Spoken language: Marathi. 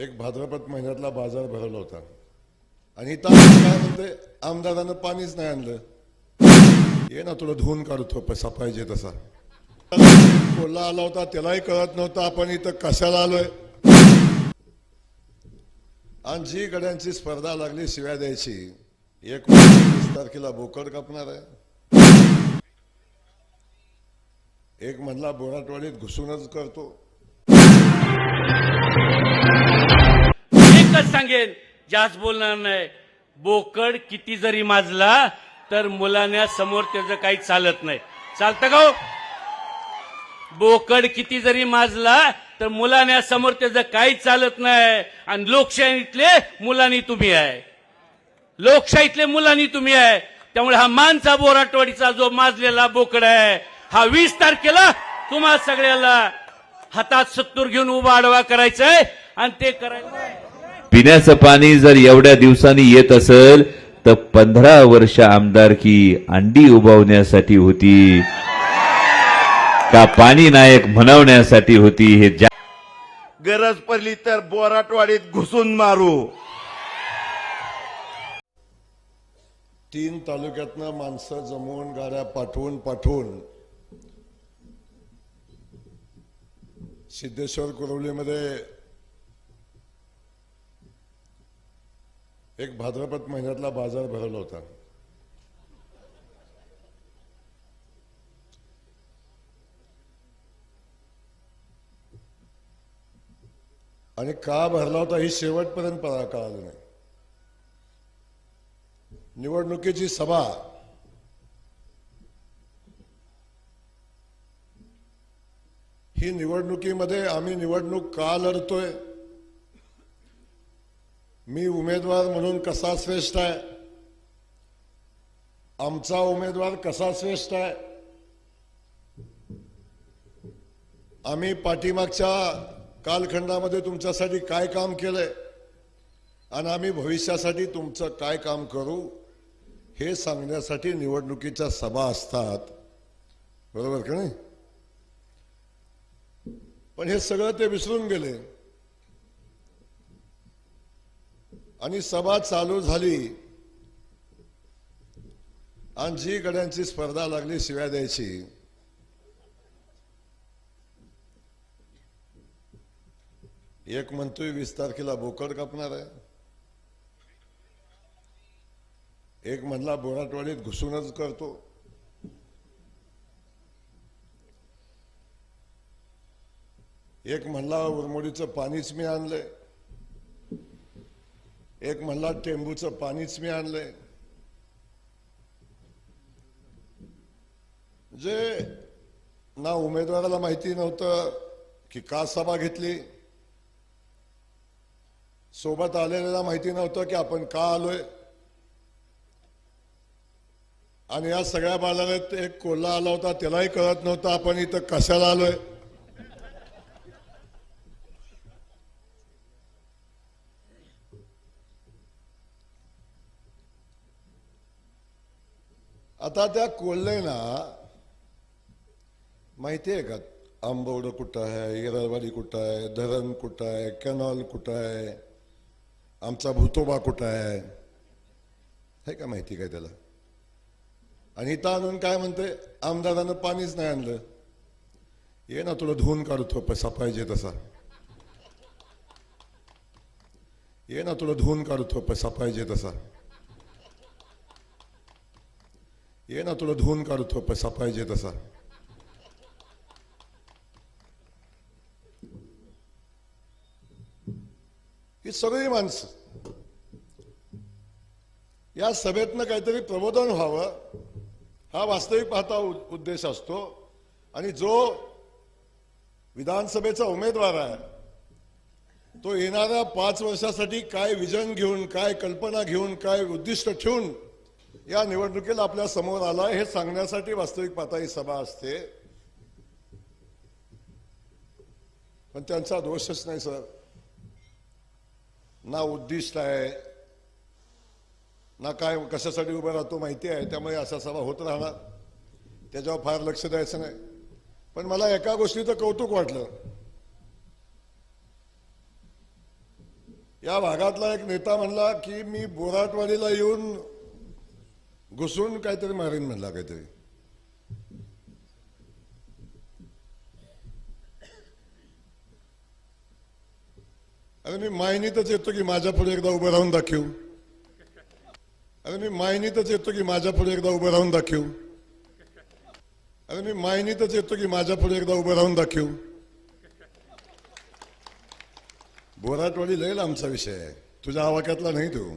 एक भाद्रपद महिन्यातला बाजार भरवला होता. आणि इथं काय म्हणते आमदारानं पाणीच नाही आणलं. ये ना तुला धुवून काढतो पैसा पाहिजे तसा. कोल्हा आला होता त्यालाही कळत नव्हतं आपण इथं कशाला आलोय? आणि जी गड्यांची स्पर्धा लागली शिव्या द्यायची एक वीस तारखेला बोकड कापणार आहे. एक म्हणला बोराटवाडीत घुसूनच करतो. सांगेन जास्त बोलणार नाही. बोकड किती जरी माजला तर मुलांना समोर त्याचं काही चालत नाही. चालतं का हो? बोकड किती जरी माजला तर मुलांना समोर त्याचं काही चालत नाही. आणि लोकशाहीतले मुलांनी तुम्ही आहे. लोकशाहीतले मुलांनी तुम्ही आहे. त्यामुळे हा मानचा बोराटवाडीचा जो माजलेला बोकड आहे हा वीस तारखेला तुम्हा सगळ्याला हातात सत्तूर घेऊन उभा आडवा करायचा आहे आणि ते करायचं पिण्याचं पाणी जर एवढ्या दिवसांनी येत असेल तर पंधरा वर्ष आमदारकी अंडी उभावण्यासाठी होती. का पाणी नायक म्हणवण्यासाठी होती हे जा- गरज पडली तर बोराटवाडीत घुसून मारू. तीन तालुक्यातनं माणसं जमवून गाड्या पाठवून पाठवून सिद्धेश्वर कुरवलीमध्ये भाद्रपद महिन्यातला बाजार भरवला होता. आणि का भरला होता ही शेवटपर्यंत पळा कळालं नाही. निवडणुकीची सभा ही निवडणुकीमध्ये आम्ही निवडणूक का लढतोय? मी उमेदवार म्हणून कसा श्रेष्ठ आहे? आमचा उमेदवार कसा श्रेष्ठ आहे? आम्ही पाठीमागच्या कालखंडामध्ये तुमच्यासाठी काय काम केलंय? आणि आम्ही भविष्यासाठी तुमचं काय काम करू? हे सांगण्यासाठी निवडणुकीच्या सभा असतात. बरोबर का नाही? पण हे सगळं ते विसरून गेले. आणि सभा चालू झाली. आणि जी गड्यांची स्पर्धा लागली शिव्या द्यायची. एक म्हणतोय वीस तारखेला बोकड कापणार आहे. एक म्हणला बोराटवाडीत घुसूनच करतो. एक म्हणला उरमोडीचं पाणीच मी आणलंय. एक म्हणला टेंबूचं पाणीच मी आणलंय. जे ना उमेदवाराला माहिती नव्हतं की का सभा घेतली सोबत आलेल्याला माहिती नव्हतं की आपण का आलोय. आणि या सगळ्या बाजारात एक कोल्हा आला होता त्यालाही कळत नव्हतं आपण इथं कशाला आलोय. आता त्या कोल्हेना माहिती आहे का? आंबवड कुठं आहे येरळवाडी कुठं आहे धरण कुठं आहे कॅनॉल कुठं आहे आमचा भूतोबा कुठं आहे? हे का माहिती काय त्याला? आणि इथं आणून काय म्हणते? आमदारानं पाणीच नाही आणलं. ये ना तुला धुवून काढतो पैसा पाहिजे तसा. ये ना तुला धुवून काढतो पैसा पाहिजे तसा. ये ना तुला धुवून काढतो पैसा पाहिजे तसा. ही सगळी माणसं. या सभेतनं काहीतरी प्रबोधन व्हावं हा वास्तविक पाहता उ- उद्देश असतो. आणि जो विधानसभेचा उमेदवार आहे तो येणाऱ्या पाच वर्षासाठी काय विजन घेऊन काय कल्पना घेऊन काय उद्दिष्ट ठेवून या निवडणुकीला आपल्यासमोर आला हे सांगण्यासाठी वास्तविक पाहता सभा असते. पण त्यांचा दोषच नाही सर. ना उद्दिष्ट आहे ना काय कशासाठी उभा राहतो माहिती आहे. त्यामुळे अशा सभा होत राहणार. त्याच्यावर फार लक्ष द्यायचं नाही. पण मला एका गोष्टीचं कौतुक वाटलं. या भागातला एक नेता म्हणला की मी बोराटवाडीला येऊन घुसून काहीतरी मारीन म्हणला काहीतरी. अरे मी मायनीतच येतो की माझ्या पुढे एकदा उभं राहून दाखवू. अरे मी मायनीतच येतो की माझ्या पुढे एकदा उभं राहून दाखवू. अरे मी मायनीतच येतो की माझ्या पुढे एकदा उभं राहून दाखवू. बोराटवाडी लईल आमचा विषय आहे. तुझ्या आवाक्यातला नाही तू.